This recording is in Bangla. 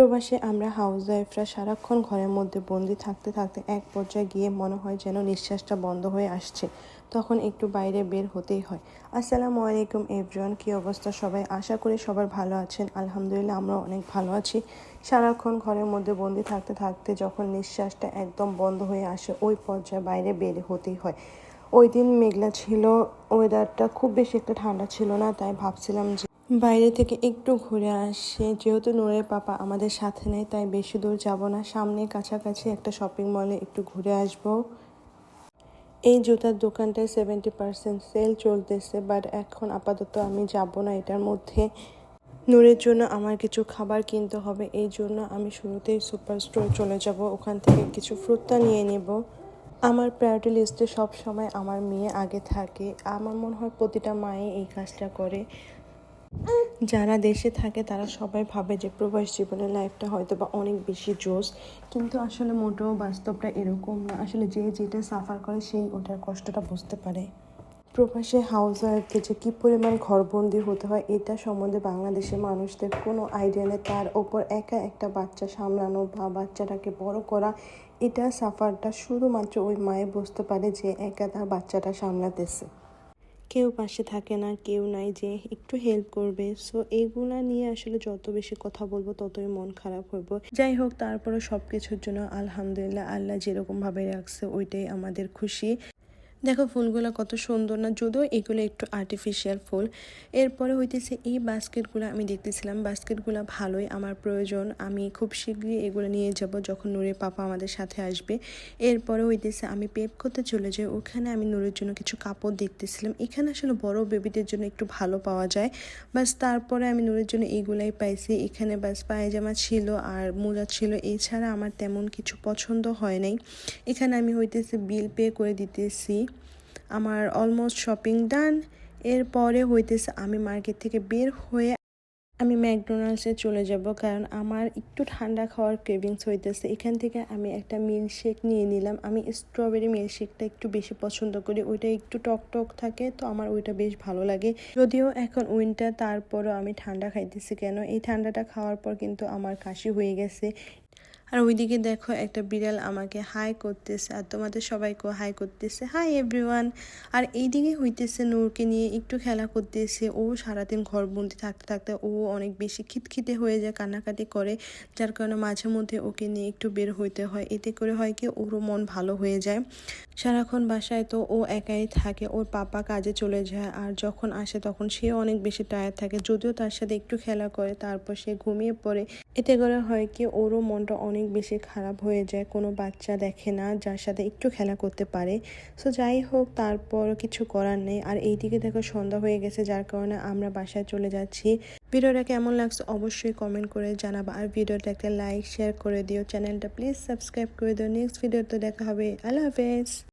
প্রবাসে আমরা হাউস ওয়াইফরা সারাক্ষণ ঘরের মধ্যে বন্দি থাকতে থাকতে এক পর্যায়ে গিয়ে মনে হয় যেন নিঃশ্বাসটা বন্ধ হয়ে আসছে। তখন একটু বাইরে বের হতেই হয়। আসসালামু আলাইকুম এভরিওয়ান, কী অবস্থা সবাই? আশা করি সবার ভালো আছেন। আলহামদুলিল্লাহ আমরা অনেক ভালো আছি। সারাক্ষণ ঘরের মধ্যে বন্দি থাকতে থাকতে যখন নিঃশ্বাসটা একদম বন্ধ হয়ে আসে, ওই পর্যায়ে বাইরে বের হতেই হয়। ওই দিন মেঘলা ছিল ওয়েদারটা খুব বেশি একটা ঠান্ডা ছিল না, তাই ভাবছিলাম যে বাইরে থেকে একটু ঘুরে আসে। যেহেতু নূরের পাপা আমাদের সাথে নেই, তাই বেশি দূর যাব না। সামনে কাছাকাছি একটা শপিং মলে একটু ঘুরে আসব। এই জুতার দোকানটায় সেভেন্টি পার্সেন্ট সেল চলতেছে বাট এখন আপাতত আমি যাব না এটার মধ্যে। নূরের জন্য আমার কিছু খাবার কিনতে হবে, এই জন্য আমি শুরুতেই সুপার স্টোর চলে যাব। ওখান থেকে কিছু ফ্রুটটা নিয়ে নেব। আমার প্রায়োরিটি লিস্টে সব সময় আমার মেয়ে আগে থাকে। আমার মনে হয় প্রতিটা মায়ে এই কাজটা করে। যারা দেশে থাকে, তারা সবাই ভাবে যে প্রবাস জীবনের লাইফটা হয়তো বা অনেক বেশি জোস কিন্তু আসলে মোটেও বাস্তবটা এরকম না। আসলে যে যেটা সাফার করে, সেই ওটার কষ্টটা বুঝতে পারে। প্রবাসে হাউস ওয়াইফদের যে কী পরিমাণ ঘরবন্দি হতে হয়, এটা সম্বন্ধে বাংলাদেশের মানুষদের কোনো আইডিয়া নেই। তার ওপর একা একটা বাচ্চা সামলানো বা বাচ্চাটাকে বড় করা, এটা সাফারটা শুধুমাত্র ওই মায়ে বুঝতে পারে যে একা তার বাচ্চাটা সামলাতেছে। কেউ পাশে থাকে না, কেউ নাই যে একটু হেল্প করবে। সো এইগুলা নিয়ে আসলে যত বেশি কথা বলব, ততই মন খারাপ হইব যাই হোক তারপরে সব কিছুর জন্য আলহামদুলিল্লাহ, আল্লাহ যেরকম ভাবে রাখছে, ওইটাই আমাদের খুশি। দেখো ফুলগুলো কত সুন্দর না, যদিও এগুলো একটু আর্টিফিশিয়াল ফুল। এরপরে হইতেছে এই বাস্কেটগুলো আমি দেখতেছিলাম, বাস্কেটগুলো ভালোই আমার প্রয়োজন, আমি খুব শীঘ্রই এগুলো নিয়ে যাব যখন নূরের পাপা আমাদের সাথে আসবে। এরপরে হইতেছে আমি পেপ করতে চলে যাই, ওখানে আমি নূরের জন্য কিছু কাপড় দেখতেছিলাম। এখানে আসলে বড় বেবিদের জন্য একটু ভালো পাওয়া যায়, বাস তারপরে আমি নূরের জন্য এইগুলাই পাইছি। এখানে বাস পায়জামা ছিল আর মোজা ছিল, এছাড়া আমার তেমন কিছু পছন্দ হয় নাই। এখানে আমি হইতেছে বিল পে করে দিতেছি। আমার অলমোস্ট শপিং ডান এরপরে হইতেছে আমি মার্কেট থেকে বের হয়ে আমি ম্যাকডোনাল্ডসে চলে যাব, কারণ আমার একটু ঠান্ডা খাওয়ার ক্রেভিংস হইতেছে। এখান থেকে আমি একটা মিল্কশেক নিয়ে নিলাম। আমি স্ট্রবেরি মিল্কশেকটা একটু বেশি পছন্দ করি। ওইটা একটু টক টক থাকে, তো আমার ওইটা বেশ ভালো লাগে। যদিও এখন উইন্টার তারপরও আমি ঠান্ডা খাইতেছি কেন? এই ঠান্ডাটা খাওয়ার পর কিন্তু আমার কাশি হয়ে গেছে। আর ওইদিকে দেখো একটা বিড়াল আমাকে হাই করতেছে আর তোমাদের সবাইকে হাই করতেছে। হাই এভরিওয়ান আর এইদিকে হইতেছে নূরকে নিয়ে একটু খেলা করতেছে। ও সারাদিন ঘরবন্দি থাকতে থাকতে ও অনেক বেশি খিটখিটে হয়ে যায়, কান্নাকাটি করে। যার কারণে মাঝে মধ্যে ওকে নিয়ে একটু বের হইতে হয়। এতে করে হয় কি ওরও মন ভালো হয়ে যায়। সারাক্ষণ বাসায় তো ও একাই থাকে, ওর পাপা কাজে চলে যায় আর যখন আসে তখন সে অনেক বেশি টায়ার থাকে। যদিও তার সাথে একটু খেলা করে, তারপর সে ঘুমিয়ে পড়ে। এতে করে হয় কি ওরও মনটা অনেক বেশি খারাপ হয়ে যায়। কোনো বাচ্চা দেখে না, যার সাথে একটু খেলা করতে পারে। সো যাই হোক, তারপর কিছু করার নেই। আর এইদিকে দেখো সন্ধ্যা হয়ে গেছে, যার কারণে আমরা বাসায় চলে যাচ্ছি। ভিডিওটা কেমন লাগছে অবশ্যই কমেন্ট করে জানাব। আর ভিডিওটা একটা লাইক শেয়ার করে দিও। চ্যানেলটা প্লিজ সাবস্ক্রাইব করে দিও। নেক্সট ভিডিও তো দেখা হবে। আল্লাহ হাফেজ।